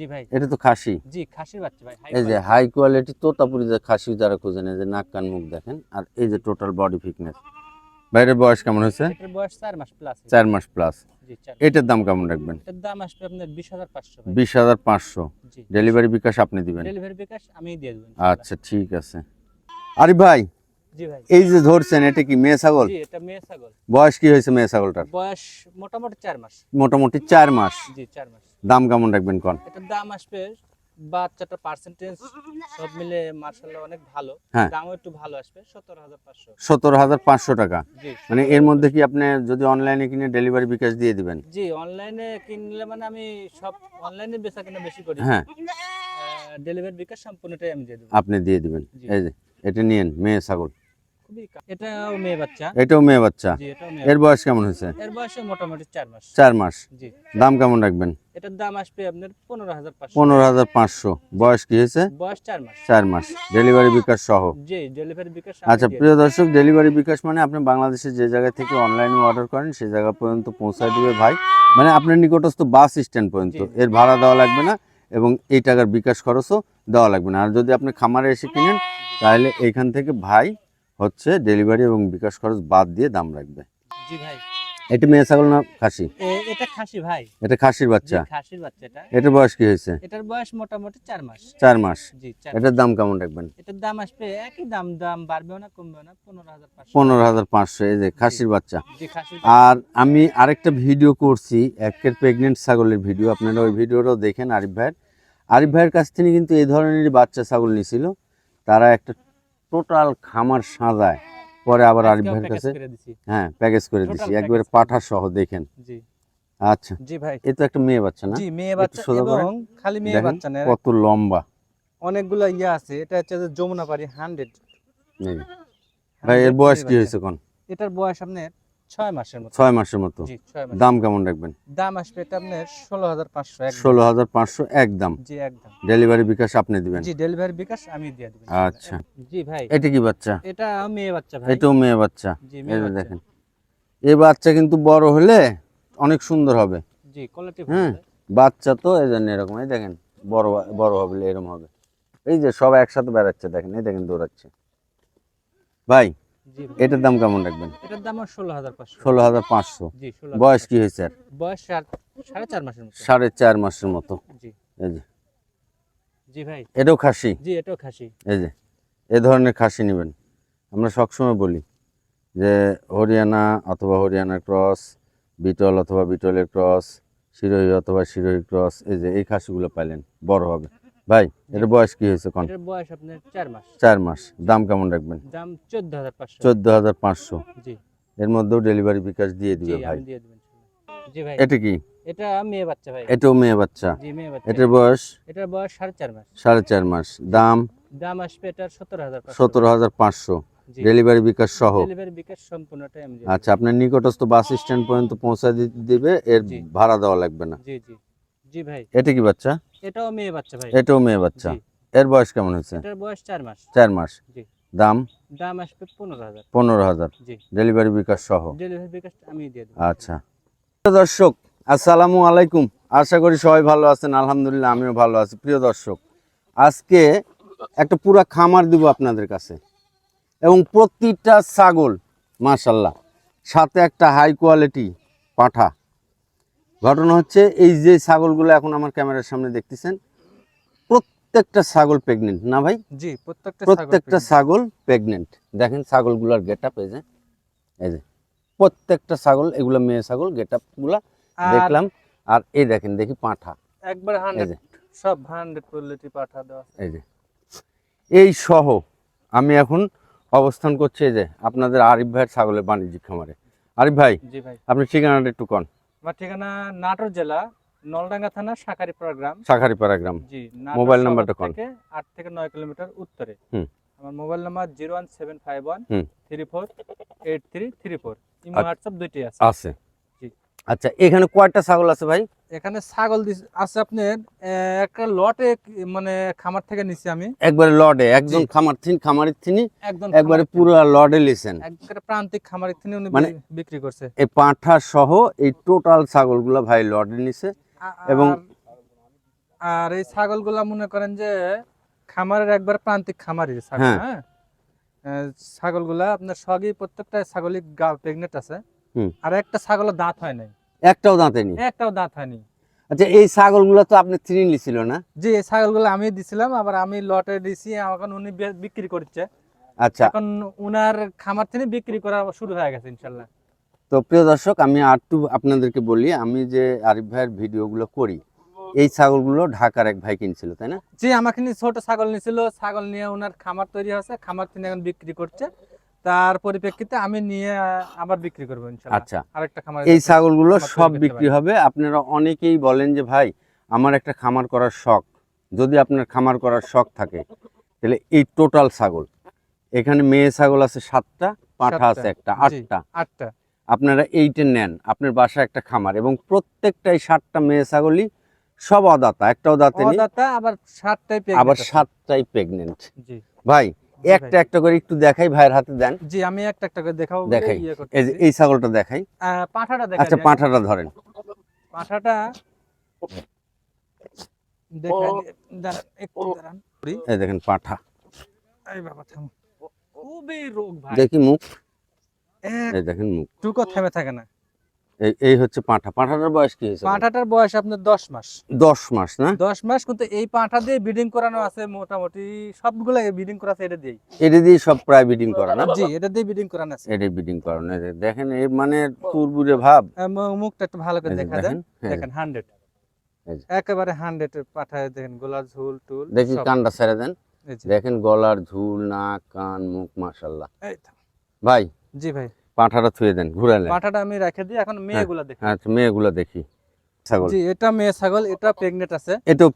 জি ভাই। এটা তো খাসি। জি খাসির বাচ্চা ভাই এই যে হাই কোয়ালিটি তোতাপুরি যে খাসি যারা খুঁজেন এই যে নাক কান মুখ দেখেন আর এই যে টোটাল বডি ফিটনেস বাইরের বয়স কেমন হয়েছে? এটার বয়স চার মাস প্লাস চার মাস প্লাস এটার দাম কেমন রাখবেন? এটার দাম আসবে আপনার বিশ হাজার পাঁচশো ভাই। বিশ হাজার পাঁচশো। জি। ডেলিভারি বিকাশ আপনি দিবেন? ডেলিভারি বিকাশ আমি দিয়ে দেবো আচ্ছা ঠিক আছে। আরে ভাই এই যে ধরছেন এটা কি মেয়ে ছাগল? বয়স কি হয়েছে মেয়ে ছাগলটার? বয়স মোটামুটি চার মাস। মোটামুটি চার মাস। জি চার মাস। দাম কেমন রাখবেন কোন? এটার দাম আসবে বাচ্চাটা পার্সেন্টেজ সব মিলে মার্শাল্লাহ অনেক ভালো। হ্যাঁ। দামও একটু ভালো আসবে সতেরো হাজার পাঁচশো। সতেরো হাজার পাঁচশো টাকা। মানে এর মধ্যে কি আপনি যদি অনলাইনে কিনে ডেলিভারি বিকাশ দিয়ে দিবেন? জি অনলাইনে কিনলে মানে আমি সব অনলাইনে বেচা কেনা বেশি করি। হ্যাঁ। ডেলিভারি বিকাশ সম্পূর্ণটাই আমি দিয়ে দেবো। আপনি দিয়ে দিবেন। এই যে এটা নিয়েন মেয়ে ছাগল। এটাও মেয়ে বাচ্চা। এটাও মেয়ে এর বয়স কেমন হয়েছে? এর বয়সে মোটামুটি চার মাস। চার মাস। দাম কেমন রাখবেন? এটার দাম আসবে আপনার পনেরো হাজার পাঁচশো। পনেরো হাজার পাঁচশো। বয়স কি হয়েছে? বয়স চার মাস। চার মাস। ডেলিভারি বিকাশ সহ। জি ডেলিভারি বিকাশ আচ্ছা প্রিয় দর্শক ডেলিভারি বিকাশ মানে আপনি বাংলাদেশের যে জায়গা থেকে অনলাইনে অর্ডার করেন সেই জায়গা পর্যন্ত পৌঁছায় দিবে ভাই। মানে আপনার নিকটস্থ বাস স্ট্যান্ড পর্যন্ত। এর ভাড়া দেওয়া লাগবে না এবং এই টাকার বিকাশ খরচও দেওয়া লাগবে না। আর যদি আপনি খামারে এসে কিনেন তাহলে এইখান থেকে ভাই হচ্ছে ডেলিভারি এবং বিকাশ খরচ বাদ দিয়ে দাম রাখবে। জি ভাই। এটা মেয়ে ছাগল না খাসি? এটা খাসি ভাই। এটা খাসির বাচ্চা? খাসির বাচ্চা এটা এটার বয়স কি হয়েছে? এটার বয়স মোটামুটি চার মাস। চার মাস? জি এটার দাম কেমন রাখবেন? এটার দাম আসবে একই দাম দাম বাড়বেও না কমবেও না পনেরো হাজার পাঁচশো। পনেরো হাজার পাঁচশো এই যে খাসির বাচ্চা। জি খাসির আর আমি আরেকটা ভিডিও করছি একের প্রেগনেন্ট ছাগলের ভিডিও। আপনারা ওই ভিডিওটাও দেখেন আরিফ ভাইয়ের। আরিফ ভাইয়ের কাছ থেকে কিন্তু এই ধরনেরই বাচ্চা ছাগল নিছিল। তারা একটা টোটাল খামার সাজায়। পরে আবার আরিফ ভাইয়ের কাছে হ্যাঁ প্যাকেজ করে দিছি। একবারে পাঠা সহ দেখেন। জি। আচ্ছা জি ভাই। এ তো একটা মেয়ে বাচ্চা না? জি মেয়ে বাচ্চা এবং খালি মেয়ে বাচ্চা না কত লম্বা। অনেকগুলো ইয়া আছে এটা হচ্ছে যমুনা পাড়ি হান্ড্রেড এই। যে। ভাই এর বয়স কি হয়েছে কোন এটার বয়স আপনার ছয় মাসের মতো। ছয় মাসের মতো। জি দাম কেমন রাখবেন? দাম আসবে এটা আপনার ষোলো হাজার পাঁচশো একদম ষোলো হাজার পাঁচশো একদম জি একদম ডেলিভারি বিকাশ আপনি দিবেন। জি ডেলিভারি বিকাশ আমি দিয়ে দেবো আচ্ছা। জি ভাই। এটা কি বাচ্চা? এটা মেয়ে বাচ্চা ভাই। এটাও মেয়ে বাচ্চা। দেখেন। এই বাচ্চা কিন্তু বড় হলে অনেক সুন্দর হবে। জি কোয়ালিটি হ্যাঁ বাচ্চা তো এই জন্য এরকম। এই দেখেন বড় বড় হবে এরকম হবে। এই যে সব একসাথে বেড়াচ্ছে দেখেন এই দেখেন দৌড়াচ্ছে। ভাই। এটার দাম কেমন রাখবেন? এটার দাম ষোলো হাজার পাঁচশো। ষোলো হাজার পাঁচশো। বয়স কি হয়েছে আর? বয়স সাড়ে চার মাসের মতো। সাড়ে চার মাসের মতো। জি। এই যে। জি ভাই। এটাও খাসি? জি এটাও খাসি। এই যে। এ ধরনের খাসি নেবেন। আমরা সবসময় বলি যে হরিয়ানা অথবা হরিয়ানার ক্রস বিটল অথবা বিটলের ক্রস শিরোহী অথবা শিরোহী ক্রস এই যে এই খাসিগুলো পাইলেন বড় হবে। ভাই এর বয়স কি হয়েছে কোন? এটার বয়স আপনার চার মাস। চার মাস। দাম কেমন রাখবেন? দাম চোদ্দ হাজার পাঁচশো। চোদ্দ হাজার পাঁচশো। জি। এর মধ্যেও ডেলিভারি বিকাশ দিয়ে জি দিবে ভাই। আমি দিয়ে দেবেন জি ভাই। এটা কি? এটা মেয়ে বাচ্চা ভাই। এটাও মেয়ে বাচ্চা? জি মেয়ে বাচ্চা। এটার বয়স? এটার বয়স সাড়ে চার মাস। সাড়ে চার মাস। দাম? দাম আসবে এটার সতেরো হাজার পাঁচশো। সতেরো হাজার পাঁচশো। জি। ডেলিভারি বিকাশ সহ? ডেলিভারি বিকাশ সম্পূর্ণটাই আমি দিয়ে আচ্ছা আপনার নিকটস্থ বাস স্ট্যান্ড পর্যন্ত পৌঁছা দিতে দিবে এর ভাড়া দেওয়া লাগবে না। জি জি। জি ভাই। এটা কি বাচ্চা? এটাও মেয়ে বাচ্চা ভাই। এটাও মেয়ে বাচ্চা। এর বয়স কেমন হয়েছে? এটার বয়স চার মাস। চার মাস। জি। দাম? দাম আসবে পনেরো হাজার। পনেরো হাজার। জি। ডেলিভারি বিকাশ সহ? ডেলিভারি বিকাশ আমি দিয়ে দেবো। আচ্ছা। দর্শক আসসালামু আলাইকুম। আশা করি সবাই ভালো আছেন। আলহামদুলিল্লাহ আমিও ভালো আছি। প্রিয় দর্শক আজকে একটা পুরা খামার দিব আপনাদের কাছে। এবং প্রতিটা ছাগল মাশাল্লাহ সাথে একটা হাই কোয়ালিটি পাঠা। ঘটনা হচ্ছে এই যে ছাগলগুলো এখন আমার ক্যামেরার সামনে দেখতেছেন প্রত্যেকটা ছাগল প্রেগনেন্ট না ভাই? জি প্রত্যেকটা প্রত্যেকটা ছাগল প্রেগনেন্ট দেখেন ছাগলগুলোর গেট আপ এই যে এই যে প্রত্যেকটা ছাগল এগুলো মেয়ে ছাগল গেট আপগুলা দেখলাম। আর এই দেখেন দেখি পাঁঠা। একবার হান্ড্রেড সব হান্ড্রেড কোয়ালিটি পাঠা দেওয়া এই যে এই সহ আমি এখন অবস্থান করছি এই যে আপনাদের আরিফ ভাইয়ের ছাগলের বাণিজ্যিক খামারে। আরিফ ভাই জি ভাই। আপনি ঠিকানাটা একটু কন। আমার ঠিকানা নাটোর জেলা নলডাঙ্গা থানা শাকারিপাড়া গ্রাম শাকারিপাড়া গ্রাম জি মোবাইল নাম্বারটা কোন? থেকে আট থেকে নয় কিলোমিটার উত্তরে হুম। আমার mobile number zero one seven five one হুম। Three four eight three three four imo আচ্ছা। হোয়াটসঅ্যাপ দুইটাই আছে আছে জি। আচ্ছা এখানে কয়টা ছাগল আছে ভাই এখানে ছাগল আছে আপনার একটা লটে মানে খামার থেকে নিছি আমি। একবারে লডে একজন খামার থিন খামারের থিনি একবারে পুরো লডে লিছেন। একবারে প্রান্তিক খামারের থেকে উনি মানে- বিক্রি করছে। এই পাঁঠা সহ এই টোটাল ছাগলগুলা ভাই লডে নিছে। এবং আর এই ছাগলগুলা মনে করেন যে খামারের একবার প্রান্তিক খামারি ছাগল হ্যাঁ। হ্যাঁ? ছাগলগুলা আপনার সবই প্রত্যেকটা ছাগলই প্রেগনেন্ট আছে। আর একটা ছাগলের দাঁত হয় নাই। একটাও দাঁতে নেই একটাও দাঁত হয়নি। আচ্ছা এই ছাগলগুলো তো আপনি থ্রিনলি ছিল না? জি এই ছাগলগুলো আমি দিছিলাম আবার আমি লটে দিছি এখন উনি বিক্রি করছে। আচ্ছা। এখন উনার খামার থেকে বিক্রি করা শুরু হয়ে গেছে ইনশাল্লাহ। তো প্রিয় দর্শক আমি আরটু আপনাদেরকে বলি আমি যে আরিফ ভাইয়ের ভিডিওগুলো করি এই ছাগলগুলো ঢাকার এক ভাই কিনছিল তাই না? জি আমাকে ছোট ছাগল নিছিল ছাগল নিয়ে ওনার খামার তৈরি হয়েছে খামার তিনি এখন বিক্রি করছে। তার পরিপ্রেক্ষিতে আমি নিয়ে আবার বিক্রি করব আচ্ছা। আরেকটা খামার এই ছাগলগুলো সব বিক্রি হবে। আপনারা অনেকেই বলেন যে ভাই আমার একটা খামার করার শখ। যদি আপনার খামার করার শখ থাকে তাহলে এই টোটাল ছাগল এখানে মেয়ে ছাগল আছে সাতটা পাঠা আছে একটা আটটা। আটটা। আপনারা এইটা নেন আপনার বাসায় একটা খামার এবং প্রত্যেকটাই সাতটা মেয়ে ছাগলই সব অদাতা একটাও দাঁতে নেই। অদাতা আবার সাতটাই আবার সাতটাই প্রেগনেন্ট ভাই একটা একটা করে একটু দেখাই ভাইয়ের হাতে দেন। জি আমি একটা একটা করে দেখাবো দেখাই। ইয়ে এই যে এই ছাগলটা দেখাই। পাঁঠাটা দেখা আচ্ছা পাঁঠাটা ধরেন। পাঁঠাটা দেখা দাঁড়ান একটু দাঁড়ান এই দেখেন পাঁঠা। এই বাবা থাম। খুবই রোগ ভাই। দেখি মুখ। এই দেখেন মুখ। একটুকু থেমে থাকে না। এই এই হচ্ছে পাঁঠা। পাঁঠাটার বয়স কি হয়েছে পাঁঠাটার বয়স আপনার দশ মাস। দশ মাস না? দশ মাস কিন্তু এই পাঁঠা দিয়ে ব্রিডিং করানো আছে মোটামুটি সবগুলো ব্রিডিং করা আছে এটা দিয়েই। এটা দিয়ে সব প্রায় ব্রিডিং করা না? জি এটা দিয়ে ব্রিডিং করানো আছে। এটা ব্রিডিং করানো যে দেখেন এই মানে তুরবুরে ভাব। মুখটা একটু ভালো করে দেখা দেন দেখেন হ্যাঁ, হান্ড্রেড একেবারে হান্ড্রেড পাঠায় দেখেন গোলার ঝুল টুল দেখি। কানটা ছেড়ে দেন। দেখেন গলার ঝুল নাক কান মুখ মাশাল্লাহ এই তো। ভাই। জি ভাই। পাঁঠাটা থুয়ে দেন ঘুরালে পাঁঠাটা আমি রেখে দিই এখন মেয়েগুলা দেখি। আচ্ছা মেয়েগুলো দেখি। ছাগল। জি এটা মেয়ে ছাগল এটা প্রেগনেন্ট আছে। এটাও